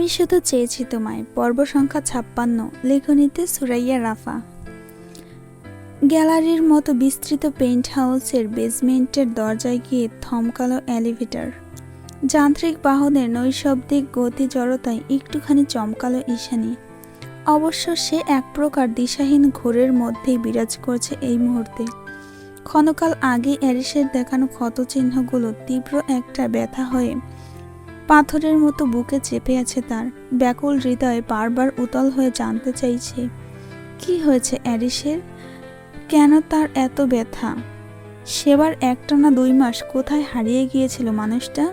আমি শুধু চেয়েছি তোমায়। পর্ব সংখ্যা ছাপ্পান্ন, লেখনীতে সুরাইয়া রাফা। গ্যালারির মতো বিস্তৃত পেন্ট হাউসের বেসমেন্টের দরজায় গিয়ে থমকালো এলিভেটর। যান্ত্রিক বাহনের নৈশব্দিক গতি জড়তায় একটুখানি চমকালো ঈশানী। অবশ্য সে এক প্রকার দিশাহীন ঘোরের মধ্যেই বিরাজ করছে এই মুহূর্তে। ক্ষণকাল আগে অ্যারিসের দেখানো ক্ষতচিহ্নগুলো তীব্র একটা ব্যথা হয়ে পাথরের মতো বুকে চেপে আছে তার। ব্যাকুল হৃদয়ে বারবার উতল হয়ে জানতে চাইছে, কি হয়েছে অ্যারিসের? কেন তার এত ব্যথা? সেবার একটানা দুই মাস কোথায় হারিয়ে গিয়েছিল মানুষটা?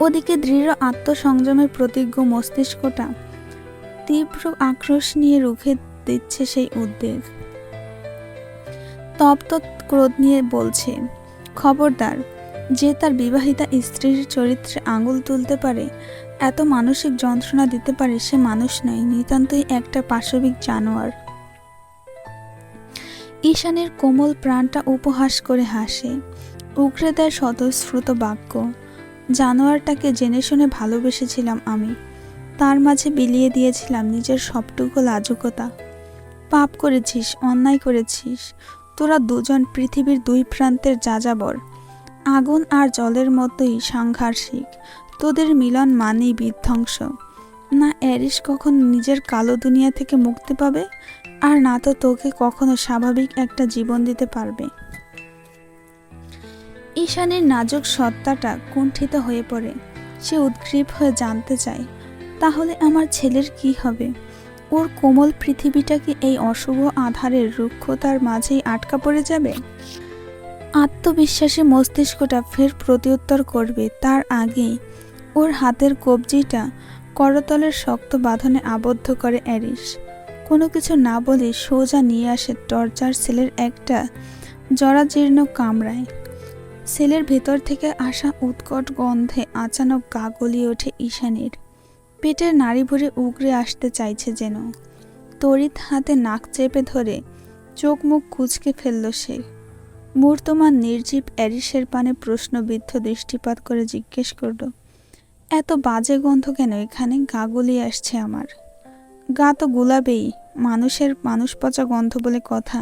ওদিকে দৃঢ় আত্মসংযমের প্রতিজ্ঞ মস্তিষ্কটা তীব্র আক্রোশ নিয়ে রুখে দিচ্ছে সেই উদ্বেগ। তপ্ত ক্রোধ নিয়ে বলছে, খবরদার যে তার বিবাহিতা স্ত্রীর চরিত্রে আঙুল তুলতে পারে, এত মানসিক যন্ত্রণা দিতে পারে সে মানুষ নয়, নিতান্তই একটা পাশবিক জানোয়ার। ঈশানের কোমল প্রাণটা উপহাস করে হাসে। উগরে দেয় স্বতঃস্ফূর্ত বাক্য, জানোয়ারটাকে জেনে শুনে ভালোবেসেছিলাম আমি। তার মাঝে বিলিয়ে দিয়েছিলাম নিজের সবটুকু লাজুকতা। পাপ করেছিস, অন্যায় করেছিস। তোরা দুজন পৃথিবীর দুই প্রান্তের যাযাবর। আগুন আর জলের মতোই সাংঘর্ষিক তোদের মিলন মানেই বিধ্বংস। না অ্যারিস কখন নিজের কালো দুনিয়া থেকে মুক্তি পাবে? আর না তো তোকে কখনো স্বাভাবিক একটা জীবন দিতে পারবে। ঈশানের নাজুক সত্তাটা কুণ্ঠিত হয়ে পড়ে। সে উদ্গ্রীব হয়ে জানতে চায়, তাহলে আমার ছেলের কি হবে? ওর কোমল পৃথিবীটা কি এই অশুভ আধারের রুক্ষতার মাঝেই আটকা পড়ে যাবে? আত্মবিশ্বাসী মস্তিষ্কটা ফের প্রত্যুত্তর করবে তার আগেই। ওর হাতের কবজিটা করতলের শক্ত বাঁধনে আবদ্ধ করে অ্যারিস। কোনো কিছু না বলে সোজা নিয়ে আসে টর্চার সেলের একটা জরাজীর্ণ কামরায়। সেলের ভেতর থেকে আসা উৎকট গন্ধে আচানক গা গলিয়ে ওঠে ঈশানীর। পেটের নাড়ি ভরে উগরে আসতে চাইছে যেন। তড়িৎ হাতে নাক চেপে ধরে চোখ মুখ কুচকে ফেলল সে। মূর্তমান নির্জীব অ্যারিসের পানে প্রশ্নবিদ্ধ দৃষ্টিপাত করে জিজ্ঞেস করল, এত বাজে গন্ধ কেন? এখানে গা আসছে আমার। গা তো গুলাবেই, মানুষের মানুষ পচা গন্ধ বলে কথা।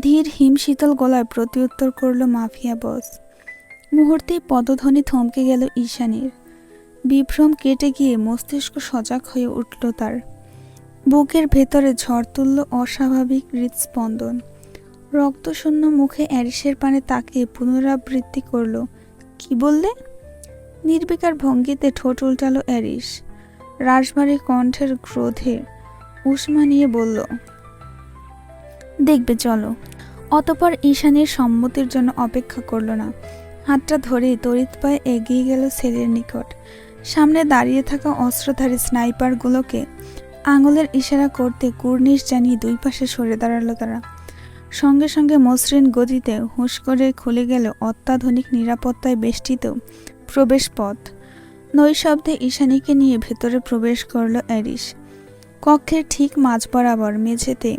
ধীর হিম শীতল গলায় প্রত্যুত্তর করল মাফিয়া বস। মুহূর্তেই পদধ্বনি থমকে গেল ঈশানীর। বিভ্রম কেটে গিয়ে মস্তিষ্ক সজাগ হয়ে উঠল তার। বুকের ভেতরে ঝড় তুলল অস্বাভাবিক হৃদস্পন্দন রক্তশূন্য মুখে অ্যারিসের পানে তাকিয়ে পুনরাবৃত্তি করল। কি বললে? নির্বিকার ভঙ্গিতে ঠোঁট উল্টালো অ্যারিস। রাজবাড়ি কণ্ঠের ক্রোধে উষ্মা নিয়ে বলল, দেখবে, চলো। অতপর ঈশানের সম্মতির জন্য অপেক্ষা করল না। হাতটা ধরে তড়িৎ পায়ে এগিয়ে গেল ছেলের নিকট। সামনে দাঁড়িয়ে থাকা অস্ত্রধারী স্নাইপারগুলোকে আঙুলের ইশারা করতে কুর্নিশ জানিয়ে দুই পাশে সরে দাঁড়াল তারা। সঙ্গে সঙ্গে মসৃণ গতিতে হুঁশ করে খুলে গেল অত্যাধুনিক নিরাপত্তায় বেষ্টিত প্রবেশ পথ নৈশব্দে ঈশানীকে নিয়ে ভেতরে প্রবেশ করল অ্যারিস কক্ষের ঠিক মাঝ বরাবর মেঝেতে,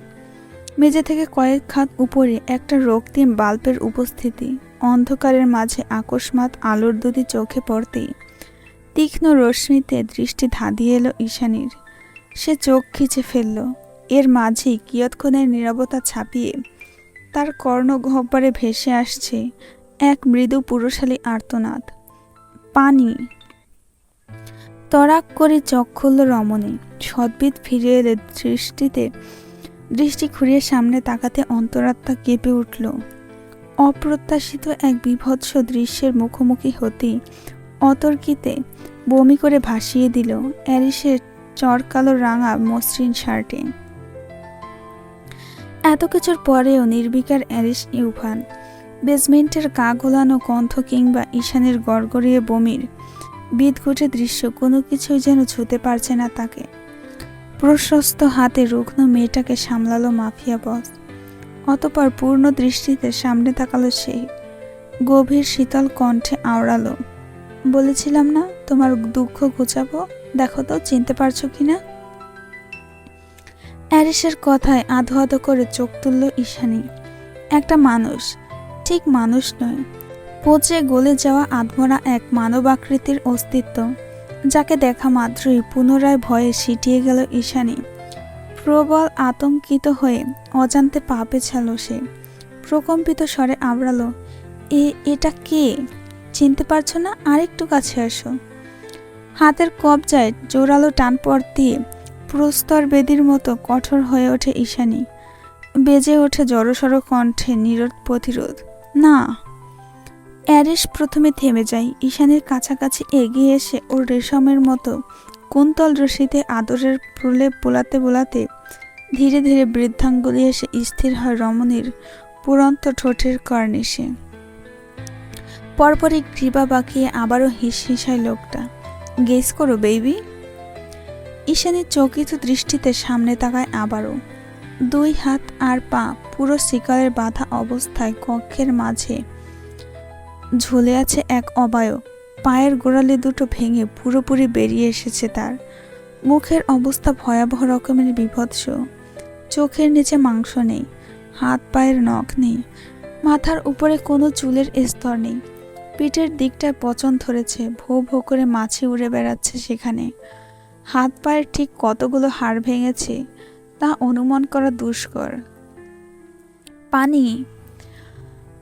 মেঝে থেকে কয়েক খাত উপরে একটা রক্তিম বাল্বের উপস্থিতি। অন্ধকারের মাঝে আকস্মাত আলোর দুদি চোখে পড়তেই তীক্ষ্ণ রশ্মিতে দৃষ্টি ধাঁধিয়ে এলো ঈশানীর। সে চোখ খিচে ফেলল। এর মাঝেই কিয়ৎক্ষণের নীরবতা ছাপিয়ে তার কর্ণগহ্বরে ভেসে আসছে এক মৃদু পুরুষালী আর্তনাদ। পানি। তরাক করে খুলল রমণী। সদ্বিদ ফিরে এলে দৃষ্টিতে, দৃষ্টি ঘুরিয়ে সামনে তাকাতে অন্তরাত্মা কেঁপে উঠল। অপ্রত্যাশিত এক বিভৎস দৃশ্যের মুখোমুখি হতেই অতর্কিতে বমি করে ভাসিয়ে দিল অ্যারিসের চরকালো রাঙা মসৃণ শার্টে। এত কিছুর পরেও নির্বিকার অ্যারিস ইউফান, বেসমেন্টের গা গোলানো কণ্ঠ কিংবা ঈশানের গড়গড়িয়ে বমির বিদঘুটে দৃশ্য, কোনো কিছুই যেন ছুতে পারছে না তাকে। প্রশস্ত হাতে রুগ্ন মেয়েটাকে সামলালো মাফিয়া বস। অতপর পূর্ণ দৃষ্টিতে সামনে তাকালো সে গভীর শীতল কণ্ঠে আওড়ালো, বলেছিলাম না তোমার দুঃখ ঘুচাবো? দেখো তো, চিনতে পারছ কিনা? অ্যারিসের কথায় আধো আধো করে চোখ তুলল ঈশানী। একটা মানুষ, ঠিক মানুষ নয়। পচে গলে যাওয়া আধমরা এক মানব আকৃতির অস্তিত্ব, যাকে দেখা মাত্রই পুনরায় ভয়ে সিটিয়ে গেল ঈশানি। প্রবল আতঙ্কিত হয়ে অজান্তে পা পেছাল সে। প্রকম্পিত স্বরে আওড়ালো এ, এটা কে? চিনতে পারছ না? আরেকটু কাছে আসো। হাতের কবজায় জোরালো টান পর দিয়ে প্রস্তর বেদির মতো কঠোর হয়ে ওঠে ঈশানী। বেজে ওঠে জড়সড় কণ্ঠে নিরোধ প্রতিরোধ। না, অ্যারিস প্রথমে থেমে যায় ঈশানীর কাছাকাছি এগিয়ে এসে ও রেশমের মতো কুন্তল রশিতে আদরের প্রলেপ বোলাতে বোলাতে ধীরে ধীরে বৃদ্ধাঙ্গুলি এসে স্থির হয় রমণীর পুরন্ত ঠোঁটের কর্নিশে। পরপরই গ্রীবা বাঁকিয়ে আবারও হিস হিসায় লোকটা। গেস করো বেবি ঈশানীর চকিত দৃষ্টিতে সামনে তাকায় আবারও। দুই হাত আর পা পুরো শিকারের বাঁধা অবস্থায় কক্ষের মাঝে। ঝুলে আছে এক অবায়ব পায়ের গোড়ালি দুটো ভেঙে পুরোপুরি বেরিয়ে এসেছে তার। মুখের অবস্থা ভয়াবহ রকমের বিভৎস। চোখের নিচে মাংস নেই, হাত পায়ের নখ নেই, মাথার উপরে কোনো চুলের স্তর নেই। পিঠের দিকটায় পচন ধরেছে, ভো ভো করে মাছি উড়ে বেড়াচ্ছে সেখানে। হাত পায়ের ঠিক কতগুলো হাড় ভেঙেছে তা অনুমান করা দুষ্কর। পানি।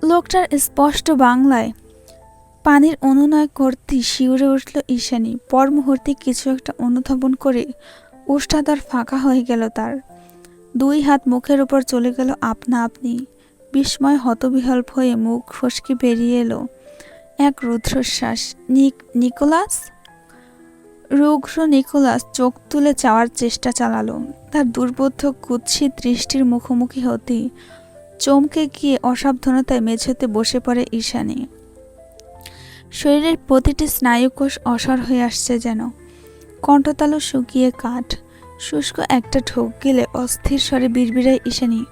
লোকটার স্পষ্ট বাংলায় পানির অনুনয় করতে শিউরে উঠল ঈশানী। পর মুহূর্তে কিছু একটা অনুধাবন করে উষ্ঠাদার ফাঁকা হয়ে গেল তার। দুই হাত মুখের উপর চলে গেল আপনা আপনি। বিস্ময় হতবিহল্প হয়ে মুখ ফসকে বেরিয়ে এলো। এক রুদ্রশ্বাস। নিক নিকোলাস? রুগ্র নিকোলাস চোখ তুলে চাওয়ার চেষ্টা চালালো। তার দুর্বোধ্য কুৎসিত দৃষ্টির মুখোমুখি হতেই চমকে গিয়ে অসাবধানতায় মেঝেতে বসে পড়ে ঈশানি। শরীরের প্রতিটি স্নায়ুকোষ অসর হয়ে আসছে যেন। কণ্ঠতালু শুকিয়ে কাঠ। শুষ্ক একটা ঠোক গেলে অস্থির স্বরে বিড়বিড়ায় ঈশানী,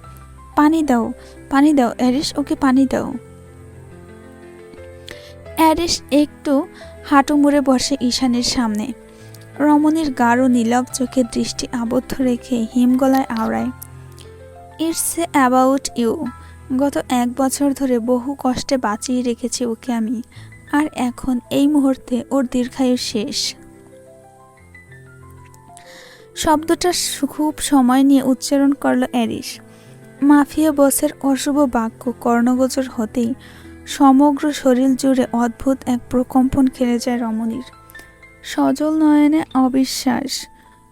পানি দাও পানি দাও, অ্যারিস, ওকে পানি দাও। অ্যারিস একটু হাঁটু মুড়ে বসে ঈশানীর সামনে। রমণীর গাঢ় নীলব চোখে দৃষ্টি আবদ্ধ রেখে হিমগলায় আওড়ায়। ইটস অ্যাবাউট ইউ গত এক বছর ধরে বহু কষ্টে বাঁচিয়ে রেখেছি ওকে আমি। আর এখন এই মুহূর্তে ওর দীর্ঘায়ু শেষ। শব্দটা খুব সময় নিয়ে উচ্চারণ করল অ্যারিস মাফিয়া বসের অশুভ বাক্য কর্ণগোচর হতেই সমগ্র শরীর জুড়ে অদ্ভুত এক প্রকম্পন খেলে যায় রমণীর। সজল নয়নে অবিশ্বাস।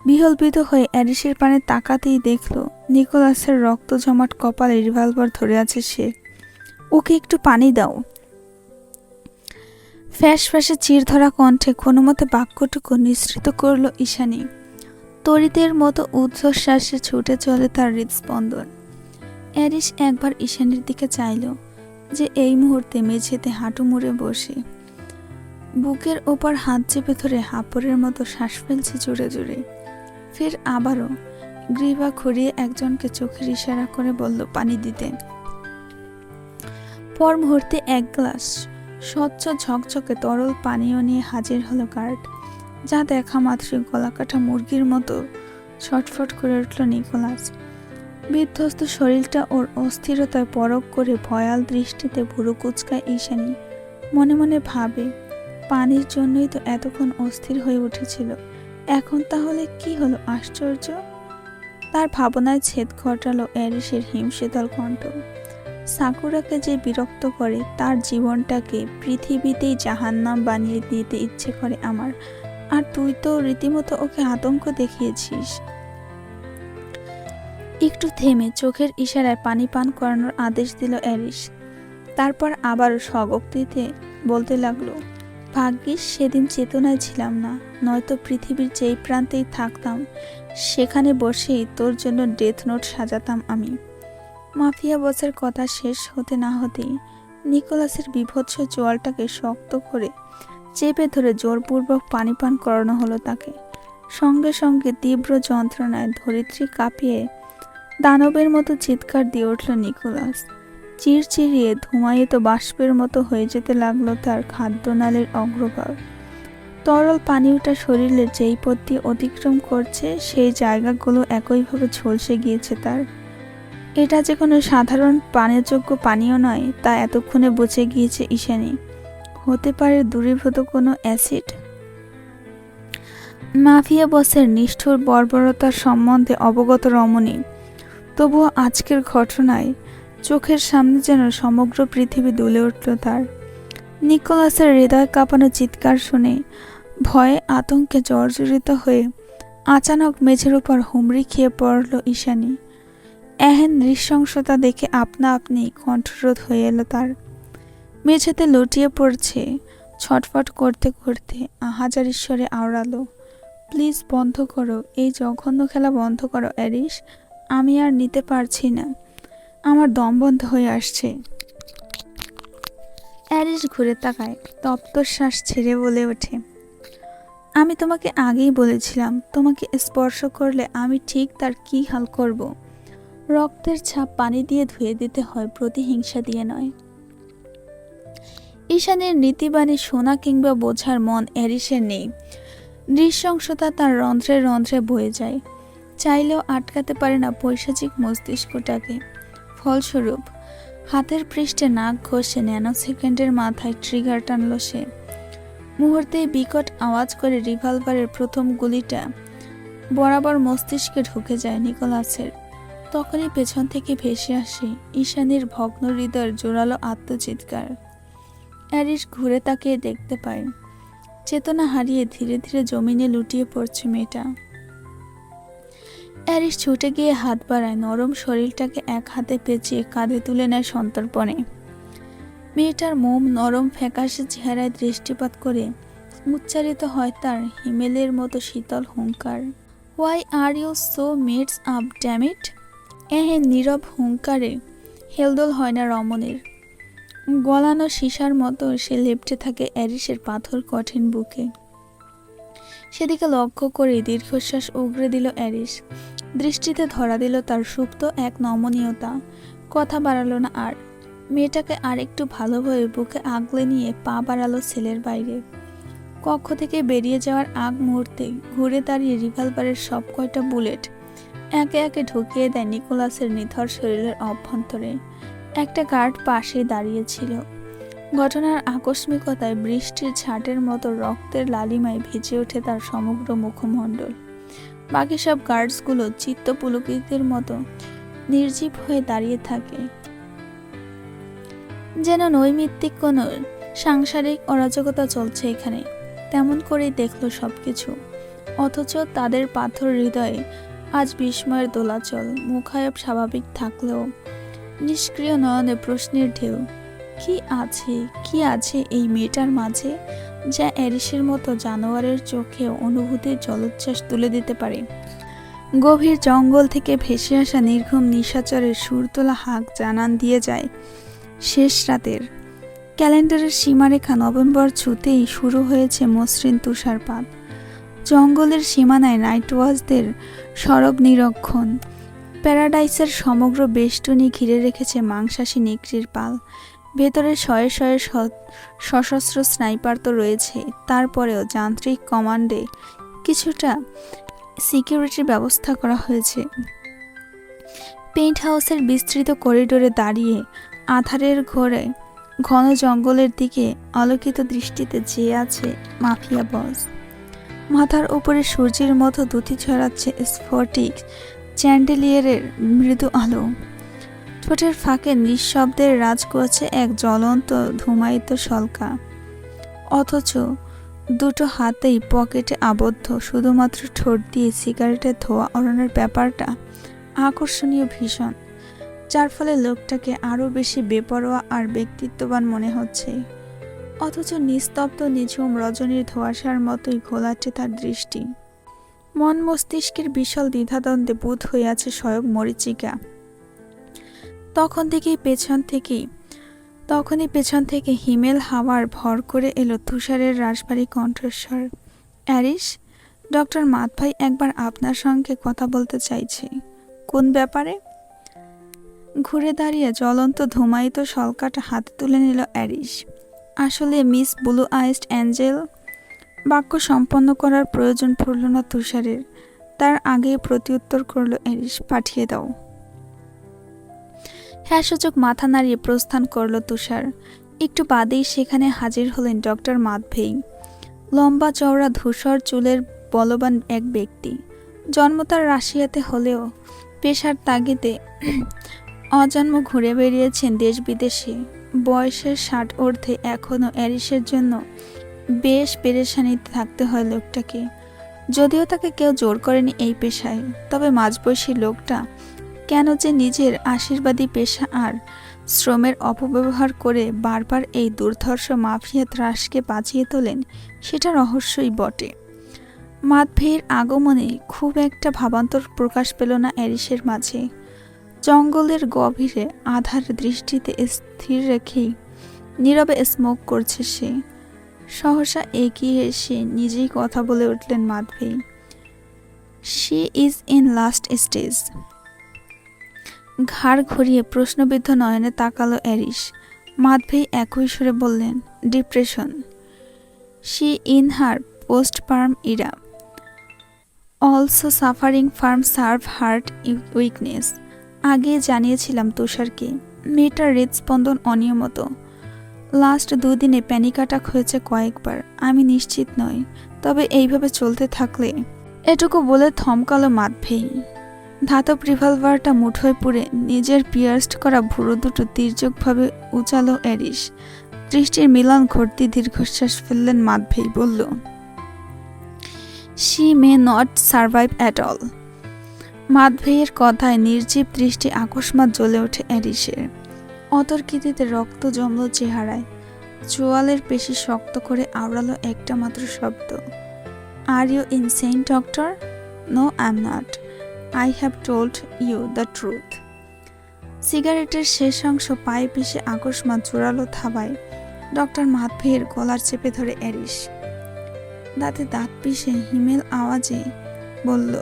বিহলবিত হয়ে অ্যারিসের পানে তাকাতেই দেখল, নিকোলাসের রক্ত জমাট কপালে রিভলভার ধরে আছে সে। ওকে একটু পানি দাও। ফ্যাস ফ্যাসে চিরধরা কণ্ঠে কোনো মতে বাক্যটুকু নিঃসৃত করল ঈশানী। তরিতের মতো ঊর্ধ্বশ্বাসে ছুটে চলে তার হৃদস্পন্দন। অ্যারিস একবার ঈশানীর দিকে চাইল যে এই মুহূর্তে মেঝেতে হাঁটু মুড়ে বসে। বুকের ওপর হাত চেপে ধরে হাঁপড়ের মতো শ্বাস ফেলছে জুড়ে জুড়ে ফের আবারও গ্রীবা ঘুরিয়ে একজনকে চোখের ইশারা করে বলল, পানি দিতে। পর মুহূর্তে এক গ্লাস স্বচ্ছ ঝকঝকে তরল পানীয় নিয়ে হাজির হলো গার্ড, যা দেখা মাত্রই গলাকাটা মুরগির মতো ছটফট করে উঠল নিকোলাস। বিধ্বস্ত শরীরটা ওর অস্থিরতায় পরক করে ভয়াল দৃষ্টিতে ভুরু কুচকায় ঈশানী, মনে মনে ভাবে পানির জন্যই তো এতক্ষণ অস্থির হয়ে উঠেছিল। এখন তাহলে কি হলো আশ্চর্য? তার ভাবনায় ছেদ ঘটালো অ্যারিসের হিমশীতল কণ্ঠ। সাকুরাকে যে বিরক্ত করে, তার জীবনটাকে পৃথিবীতেই জাহান্নাম বানিয়ে দিতে ইচ্ছে করে আমার। আর তুই তো রীতিমতো ওকে আতঙ্ক দেখিয়েছিস। একটু থেমে চোখের ইশারায় পানি পান করানোর আদেশ দিল অ্যারিস। তারপর আবার স্বগক্তিতে বলতে লাগল ভাগ্যিস সেদিন চেতনায় ছিলাম না, নয়তো পৃথিবীর যেই প্রান্তেই থাকতাম, সেখানে বসেই তোর জন্য ডেথ নোট সাজাতাম আমি। মাফিয়া বসের কথা শেষ হতে না হতেই নিকোলাসের বিভৎস জোয়ালটাকে শক্ত করে চেপে ধরে জোরপূর্বক পানি পান করানো হলো তাকে। সঙ্গে সঙ্গে তীব্র যন্ত্রণায় ধরিত্রী কাঁপিয়ে দানবের মতো চিৎকার দিয়ে উঠল নিকোলাস। চিরচিরিয়ে ধুমায়িত বাষ্পের মতো হয়ে যেতে লাগল তার খাদ্যনালীর অগ্রভাগ। তরল পানিটা শরীরের যেই পথ দিয়ে অতিক্রম করছে, সেই জায়গাগুলো একইভাবে ঝলসে গিয়েছে তার। এটা যে কোনো সাধারণ পানীয়যোগ্য পানীয় নয়, তা এতক্ষণে বুঝে গিয়েছে ঈশানী। হতে পারে দূরীভূত কোনো অ্যাসিড? মাফিয়া বসের নিষ্ঠুর বর্বরতার সম্বন্ধে অবগত রমণী, তবুও আজকের ঘটনায় চোখের সামনে যেন সমগ্র পৃথিবী দুলে উঠল তার। নিকোলাসের হৃদয় কাঁপানো চিৎকার শুনে ভয়ে আতঙ্কে জর্জরিত হয়ে আচানক মেঝের উপর হুমড়ি খেয়ে পড়ল ঈশানী। এহেন নৃশংসতা দেখে আপনা আপনি কণ্ঠরোধ হয়ে এলো তার। মেঝেতে লুটিয়ে পড়ছে, ছটফট করতে করতে আহাজার ঈশ্বরে আওড়ালো, প্লিজ বন্ধ করো, এই জঘন্য খেলা বন্ধ করো অ্যারিস আমি আর নিতে পারছি না। আমার দম বন্ধ হয়ে আসছে। অ্যারিস ঘুরে তাকায় তপ্ত শ্বাস ছেড়ে বলে ওঠে। আমি তোমাকে আগেই বলেছিলাম, তোমাকে স্পর্শ করলে আমি ঠিক তার কি হাল করব। রক্তের ছাপ পানি দিয়ে ধুয়ে দিতে হয়, প্রতিহিংসা দিয়ে নয়। ঈশানের নীতিবাণী শোনা কিংবা বোঝার মন অ্যারিসের নেই। নৃশংসতা তার রন্ধ্রে রন্ধ্রে বয়ে যায়। চাইলেও আটকাতে পারে না পৈশাচিক মস্তিষ্কটাকে। ফলস্বরূপ, হাতের পৃষ্ঠে নাক ঘষে ন্যানো সেকেন্ডের মাথায় ট্রিগার টানল সে। মুহূর্তে বিকট আওয়াজ করে রিভলভারের প্রথম গুলিটা বরাবর মস্তিষ্কে ঢুকে যায় নিকোলাসের। তখনই পেছন থেকে ভেসে আসে ঈশানীর ভগ্ন হৃদয়ের জোরালো আত্মচিৎকার। অ্যারিস ঘুরে তাকিয়ে দেখতে পায়। চেতনা হারিয়ে ধীরে ধীরে জমিনে লুটিয়ে পড়ছে মেয়েটা। অ্যারিস ছুটে গিয়ে হাত বাড়ায়। নরম শরীরটাকে এক হাতে পেঁচিয়ে কাঁধে তুলে নেয় সন্তর্পণে। মেয়েটার মোম নরম ফ্যাকাশে চেহারায় দৃষ্টিপাত করে উচ্চারিত হয় তার হিমেলের মতো শীতল হুঙ্কার। ওয়াই আর ইউ সো মেডস আপ ড্যামিট এহে নীরব হুঙ্কারে হেলদোল হয় না রমণের। গলানো সীসার মতো সে লেপটে থাকে অ্যারিসের পাথর কঠিন বুকে। সেদিকে লক্ষ্য করে দীর্ঘশ্বাস উগড়ে দিল অ্যারিস। দৃষ্টিতে ধরা দিল তার সুপ্ত এক নমনীয়তা। কথা বাড়ালো না আর। মেয়েটাকে আর একটু ভালোভাবে বুকে আগলে নিয়ে পা বাড়ালো ছেলের বাইরে। কক্ষ থেকে বেরিয়ে যাওয়ার আগ মুহূর্তে ঘুরে দাঁড়িয়ে রিভলভারের সব কয়টা বুলেট একে একে ঢুকিয়ে দেয় নিকোলাসের নিথর শরীরের অভ্যন্তরে। একটা গার্ড পাশে দাঁড়িয়েছিল। ঘটনার আকস্মিকতায় বৃষ্টির ছাটের মতো রক্তের লালিমায় ভিজে ওঠে তার সমগ্র মুখমণ্ডল। বাকি সব গার্ডসগুলো চিত্ত পুলকিতের মতো নির্জীব হয়ে দাঁড়িয়ে থাকে। যেন নৈমিত্তিক কোনো সাংসারিক অরাজকতা চলছে এখানে। তেমন করেই দেখল সবকিছু। অথচ তাদের পাথর হৃদয়ে আজ বিস্ময়ের দোলাচল, মুখায়ব স্বাভাবিক থাকলেও নিষ্ক্রিয় নয়নে প্রশ্নের ঢেউ, কি আছে কি আছে এই মেয়েটার মাঝে? যা অ্যারিসের মতো জানোয়ারের চোখে অনুভূতির জলোচ্ছ্বাস তুলে দিতে পারে। গভীর জঙ্গল থেকে ভেসে আসা নির্ঘুম নিশাচরের সুরতোলা হাঁক জানান দিয়ে যায় শেষ রাতের। ক্যালেন্ডারের সীমারেখা নভেম্বর ছুতেই শুরু হয়েছে মসৃণ তুষারপাত। জঙ্গলের সীমানায় নাইট ওয়াচদের সরব নিরক্ষণ। প্যারাডাইসের সমগ্র বেষ্টনী ঘিরে রেখেছে মাংসাশী নিকরির পাল। ভেতরে শয়ে শয়ে সশস্ত্র স্নাইপার তো রয়েছে, তারপরেও যান্ত্রিক কমান্ডে কিছুটা সিকিউরিটির ব্যবস্থা করা হয়েছে। পেন্ট হাউসের বিস্তৃত করিডোরে দাঁড়িয়ে আধারের ঘরে ঘন জঙ্গলের দিকে আলোকিত দৃষ্টিতে চেয়ে আছে মাফিয়া বস। মাথার উপরে সূর্যের মতো দুটি ছড়াচ্ছে স্ফটিক চ্যান্ডেলিয়ারের মৃদু আলো। ঠোঁটের ফাঁকে নিঃশব্দের রাজ করছে এক জ্বলন্ত ধুমায়িত শলকা অথচ দুটো হাতেই পকেটে আবদ্ধ, শুধুমাত্র ঠোঁট দিয়ে সিগারেটের ধোয়া ওড়ানোর ব্যাপারটা আকর্ষণীয় ভীষণ, যার ফলে লোকটাকে আরও বেশি বেপরোয়া আর ব্যক্তিত্ববান মনে হচ্ছে। অথচ নিস্তব্ধ, নিঝুম রজনীর ধোয়াশার মতোই ঘোলাটে তার দৃষ্টি। মন মস্তিষ্কের বিশাল দ্বিধাদ্বন্দ্বে বুধ হয়ে আছে স্বয়ং মরিচিকা। তখন থেকেই পেছন থেকেই, তখনই পেছন থেকে হিমেল হাওয়ার ভর করে এলো তুষারের রাসবাড়ি কণ্ঠস্বর। অ্যারিস ডক্টর মাতভাই একবার আপনার সঙ্গে কথা বলতে চাইছে। কোন ব্যাপারে? ঘুরে দাঁড়িয়ে জ্বলন্ত ধুমায়িত শলকাটা হাতে তুলে নিল অ্যারিস আসলে মিস ব্লু আইসড অ্যাঞ্জেল? বাক্য সম্পন্ন করার প্রয়োজন পড়ল না তুষারের। তার আগে প্রত্যুত্তর করল অ্যারিস পাঠিয়ে দাও। হ্যাঁ সূচক মাথা নাড়িয়ে প্রস্থান করল তুষার। একটু বাদেই সেখানে হাজির হলেন ডক্টর মাধভেই লম্বা, চওড়া, ধূসর চুলের বলবান এক ব্যক্তি। জন্ম তার রাশিয়াতে হলেও পেশার তাগিদে অজন্ম ঘুরে বেরিয়েছেন দেশ বিদেশে বয়সের ষাট অর্ধে এখনও অ্যারিসের জন্য বেশ পেরেশানিতে থাকতে হয় লোকটাকে। যদিও তাকে কেউ জোর করেনি এই পেশায়, তবে মাঝবয়সী লোকটা কেন যে নিজের আশীর্বাদী পেশা আর শ্রমের অপব্যবহার করে বারবার এই দুর্ধর্ষ মাফিয়া ত্রাসকে বাঁচিয়ে তোলেন, সেটা রহস্যই বটে। মাতভের আগমনে খুব একটা ভাবান্তর প্রকাশ পেল না অ্যারিসের মাঝে। জঙ্গলের গভীরে আধার দৃষ্টিতে স্থির রেখেই নীরবে স্মোক করছে সে। সহসা এগিয়ে এসে নিজেই কথা বলে উঠলেন Madhabi she is in last stage ঘাড় ঘুরিয়ে প্রশ্নবিদ্ধ নয়নে তাকালো অ্যারিস মাধভেই একই সুরে বললেন, depression. She in her postpartum era. Also suffering from severe heart weakness. আগে জানিয়েছিলাম তুষারকে, মেয়েটার হৃদস্পন্দন অনিয়মিত। লাস্ট দুদিনে প্যানিক অ্যাটাক হয়েছে কয়েকবার, আমি নিশ্চিত নই, তবে এইভাবে চলতে থাকলে। এটুকু বলে থমকালো মাধভেই ধাতব রিভলভারটা মুঠোয় পুরে নিজের পিয়ার্সড করা ভুরু দুটো তীর্যকভাবে উচালো অ্যারিস দৃষ্টির মিলন ঘটতে দীর্ঘশ্বাস ফেললেন মাধভেই বলল she may not survive at all. মাধভেইয়ের কথায় নির্জীব দৃষ্টি আকস্মাত জ্বলে ওঠে অ্যারিসের অতর্কিতিতে রক্ত জমল চেহারায়। চোয়ালের পেশি শক্ত করে আওড়ালো একটা মাত্র শব্দ are you insane doctor no I am not I have told you the truth সিগারেটের শেষ অংশ পায়ে পিষে আকস্মাত জোরালো থাবায় ডক্টর মাধভের গলার চেপে ধরে অ্যারিস দাঁতে দাঁত পিষে হিমেল আওয়াজে বলল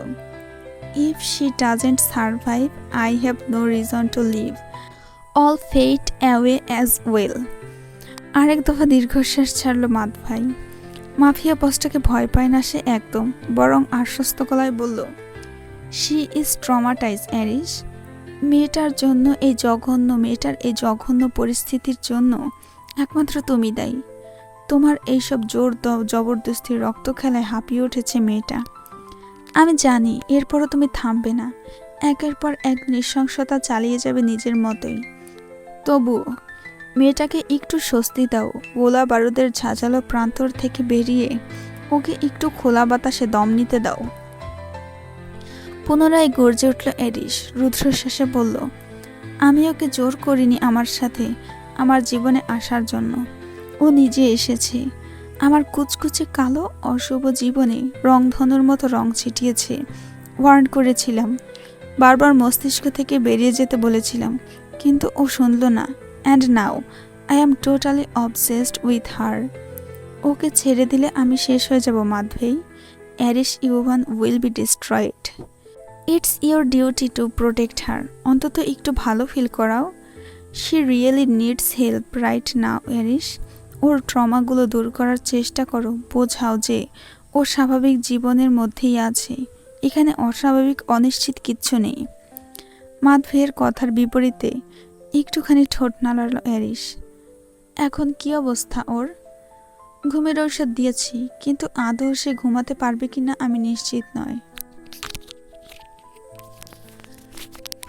if she doesn't survive I have no reason to live all fate away as well আরেক দফা দীর্ঘশ্বাস ছাড়ল মাত ভাই। মাফিয়া বসটাকে ভয় পায় না সে একদম, বরং আশ্বস্ত গলায় বলল শি ইজ ট্রমাটাইজ অ্যারিস মেয়েটার জন্য, এই জঘন্য মেয়েটার এই জঘন্য পরিস্থিতির জন্য একমাত্র তুমি দায়ী। তোমার এইসব জোর জবরদস্তির রক্ত খেলায় হাঁপিয়ে উঠেছে মেয়েটা। আমি জানি, এরপরও তুমি থামবে না। একের পর এক নৃশংসতা চালিয়ে যাবে নিজের মতোই। তবুও মেয়েটাকে একটু স্বস্তি দাও। গোলা বারুদের ঝাঁঝালো প্রান্তর থেকে বেরিয়ে ওকে একটু খোলা বাতাসে দম নিতে দাও। পুনরায় গর্জে উঠল এডিস রুদ্রশ্বাসে বলল, আমি ওকে জোর করিনি আমার সাথে, আমার জীবনে আসার জন্য। ও নিজে এসেছে। আমার কুচকুচে কালো, অশুভ জীবনে রংধনুর মতো রং ছিটিয়েছে। ওয়ার্ন করেছিলাম। বারবার মস্তিষ্ক থেকে বেরিয়ে যেতে বলেছিলাম। কিন্তু ও শুনল না। And now, I am totally obsessed with her. ওকে ছেড়ে দিলে আমি শেষ হয়ে যাব মাধভেই Aris Yuvan will be destroyed. It's your duty to protect her অন্তত একটু ভালো ফিল করাও। She really needs help right now Aris ওর ট্রমাগুলো দূর করার চেষ্টা করো। বোঝাও যে ও স্বাভাবিক জীবনের মধ্যেই আছে। এখানে অস্বাভাবিক, অনিশ্চিত কিচ্ছু নেই। মাধভের কথার বিপরীতে একটুখানি ঠোঁট নাড়ালো অ্যারিস এখন কি অবস্থা ওর? ঘুমের ঔষধ দিয়েছি, কিন্তু আদৌ সে ঘুমাতে পারবে কিনা আমি নিশ্চিত নয়।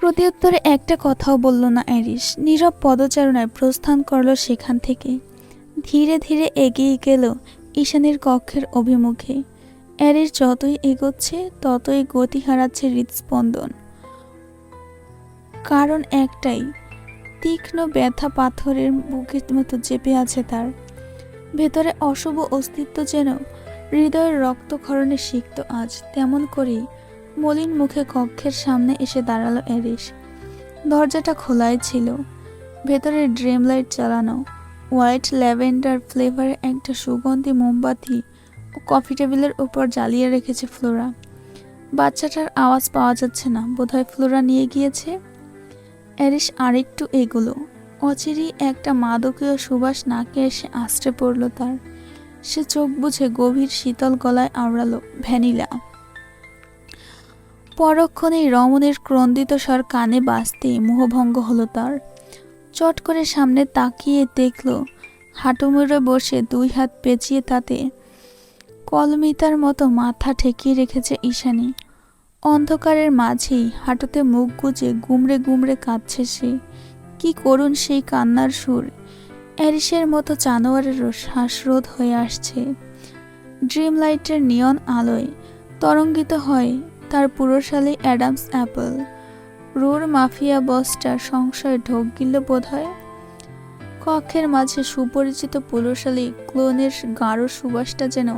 প্রত্যুত্তরে একটা কথাও বলল না অ্যারিস নীরব পদচারণায় প্রস্থান করল সেখান থেকে। ধীরে ধীরে এগিয়ে গেল ঈশানের কক্ষের অভিমুখে। অ্যারিস যতই এগোচ্ছে, ততই গতি হারাচ্ছে হৃদস্পন্দন। কারণ একটাই, তীক্ষ্ণ ব্যথা পাথরের বুকের মতো চেপে আছে তার। ভেতরে অশুভ অস্তিত্ব যেন হৃদয়ের রক্তক্ষরণে সিক্ত আজ, তেমন করেই মলিন মুখে কক্ষের সামনে এসে দাঁড়াল অ্যারিস দরজাটা খোলাই ছিল। ভেতরে ড্রিম লাইট চালানো হোয়াইট ল্যাভেন্ডার ফ্লেভারের একটা সুগন্ধি মোমবাতি ও কফি টেবিলের উপর জ্বালিয়ে রেখেছে ফ্লোরা। বাচ্চাটার আওয়াজ পাওয়া যাচ্ছে না, বোধহয় ফ্লোরা নিয়ে গিয়েছে। অ্যারিস আরেকটু এগুলো। অচিরেই একটা মাদকীয় সুবাস নাকে এসে আশ্রে পড়ল তার। সে চোখ বুঝে গভীর শীতল গলায় আওড়ালো, ভ্যানিলা। পরক্ষণেই রমণের ক্রন্দিত স্বর কানে বাজতে মোহভঙ্গ হলো তার। চট করে সামনে তাকিয়ে দেখল, হাঁটু মুড়ে বসে দুই হাত পেঁচিয়ে তাতে কলমিতার মতো মাথা ঠেকিয়ে রেখেছে ঈশানী। অন্ধকারের মাঝেই হাঁটুতে মুখ গুজে গুমড়ে গুমড়ে কাঁদছে সে। কি করুন সেই কান্নার সুর। অ্যারিসের মতো জানোয়ারেরও শ্বাসরোধ হয়ে আসছে। ড্রিম লাইটের নিয়ন আলোয় তরঙ্গিত হয় তার পুরোশালী অ্যাডামস অ্যাপল। রোর মাফিয়া বসটার সংশয়ে ঢোক গিল বোধ হয় কক্ষের মাঝে সুপরিচিত পুরোশালী ক্লোনের গাঢ় সুবাসটা যেন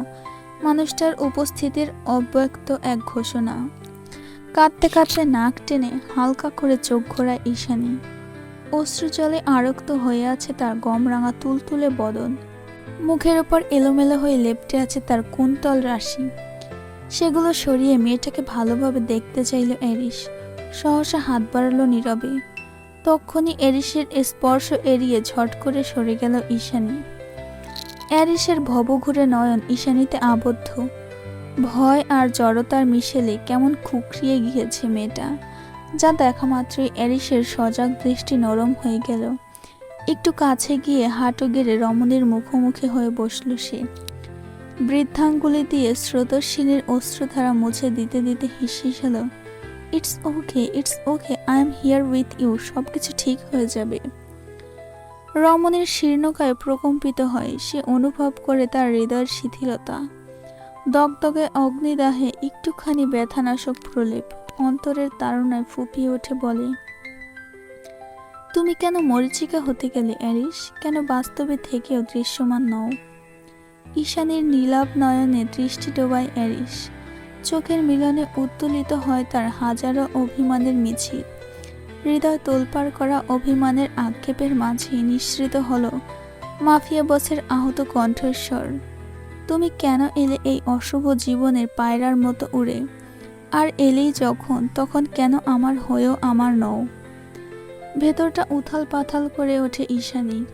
মানুষটার উপস্থিতির অব্যক্ত এক ঘোষণা। কাঁদতে কাঁদতে নাক টেনে হালকা করে চোখ ঘোরায় ঈশানী। অশ্রু জলে আরক্ত হয়ে আছে তার গমরাঙা তুলতুলে বদন। মুখের ওপর এলোমেলো হয়ে লেপটে আছে তার কুন্তল রাশি। সেগুলো সরিয়ে মেয়েটাকে ভালোভাবে দেখতে চাইল এরিস সহসা হাত বাড়ালো নীরবে। তক্ষুনি এরিসের স্পর্শ এড়িয়ে ঝট করে সরে গেল ঈশানী। অ্যারিসের ভবঘুরে নয়ন ঈশানীতে আবদ্ধ। ভয় আর জড়তার মিশেলে কেমন খুকরিয়ে গিয়েছে মেয়েটা, যা দেখা মাত্রই অ্যারিসের সজাগ দৃষ্টি নরম হয়ে গেল। একটু কাছে গিয়ে হাঁটু গেড়ে রমণীর মুখোমুখি হয়ে বসল সে। বৃদ্ধাঙ্গুলি দিয়ে স্রোতস্বিনীর অশ্রুধারা মুছে দিতে দিতে হিসিস হলো it's okay it's okay I am here with you সব কিছু ঠিক হয়ে যাবে। রমণীর শীর্ণকায় প্রকম্পিত হয়, সে অনুভব করে তার হৃদয়ের শিথিলতা। দগদগে অগ্নিদাহে একটুখানি ব্যথানাশক প্রলেপ অন্তরের তাড়নায় ফুপিয়ে ওঠে বলে, তুমি কেন মরিচিকা হতে গেলে অ্যারিস? কেন বাস্তবে থেকেও দৃশ্যমান নও? ঈশানীর নীলাভ নয়নে দৃষ্টি ডোবায় অ্যারিস চোখের মিলনে উত্তোলিত হয় তার হাজারো অভিমানের মিছিল। হৃদয় তোলপাড় করা অভিমানের আক্ষেপের মাঝে নিঃসৃত হলো মাফিয়া বসের আহত কণ্ঠস্বর। তুমি কেন এলে এই অশুভ জীবনের পায়রার মতো উড়ে? আর এলেই যখন, তখন কেন আমার হয়েও আমার নও? ভেতরটা উথাল পাথাল করে ওঠে ঈশানী।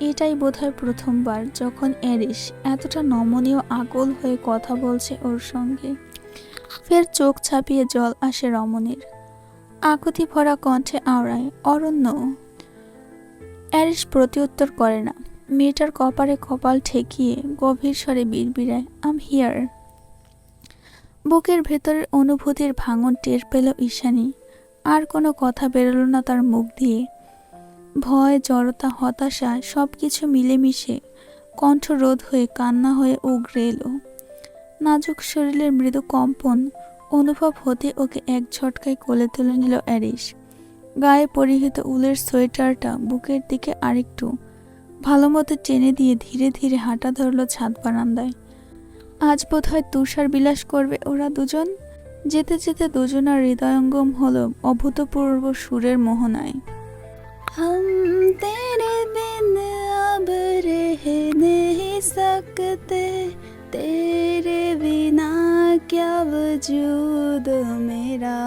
এটাই বোধহয় প্রথমবার যখন এরিস এতটা নমনীয় আগল হয়ে কথা বলছে ওর সঙ্গে। ফের চোখ ছাপিয়ে জল আসে রমণীর। আকুতি ভরা কণ্ঠে আওড়ায়, অরণ্য! অ্যারিস প্রত্যুত্তর করে না। মেয়েটার কপালে কপাল ঠেকিয়ে গভীর স্বরে বিড়বিড়ায় আম হিয়ার বুকের ভেতরের অনুভূতির ভাঙন টের পেল ঈশানী। আর কোনো কথা বেরোলো না তার মুখ দিয়ে। ভয়, জড়তা, হতাশা সব কিছু মিলেমিশে কণ্ঠ রোধ হয়ে কান্না হয়ে উগড়ে এলো। নাজুক শরীরের মৃদু কম্পন অনুভব হতে ওকে এক ঝটকায় কোলে তুলে নিল অ্যারিস গায়ে পরিহিত উলের সোয়েটারটা বুকের দিকে আরেকটু ভালো মতো টেনে দিয়ে ধীরে ধীরে হাঁটা ধরলো ছাদ বারান্দায়। আজ বোধ হয় তুষার বিলাস করবে ওরা দুজন। যেতে যেতে দুজনার হৃদয়ঙ্গম হল অভূতপূর্ব সুরের মোহনায়। हम तेरे बिन अब रह नहीं सकते। तेरे बिना क्या वजूद मेरा?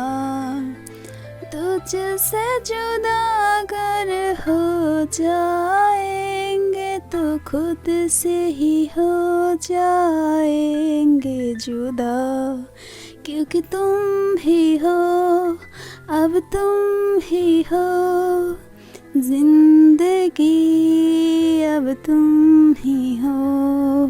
तुझसे जुदा अगर हो जाएँगे तो खुद से ही हो जाएँगे जुदा। क्योंकि तुम ही हो, अब तुम ही हो। ज़िंदगी अब तुम ही हो।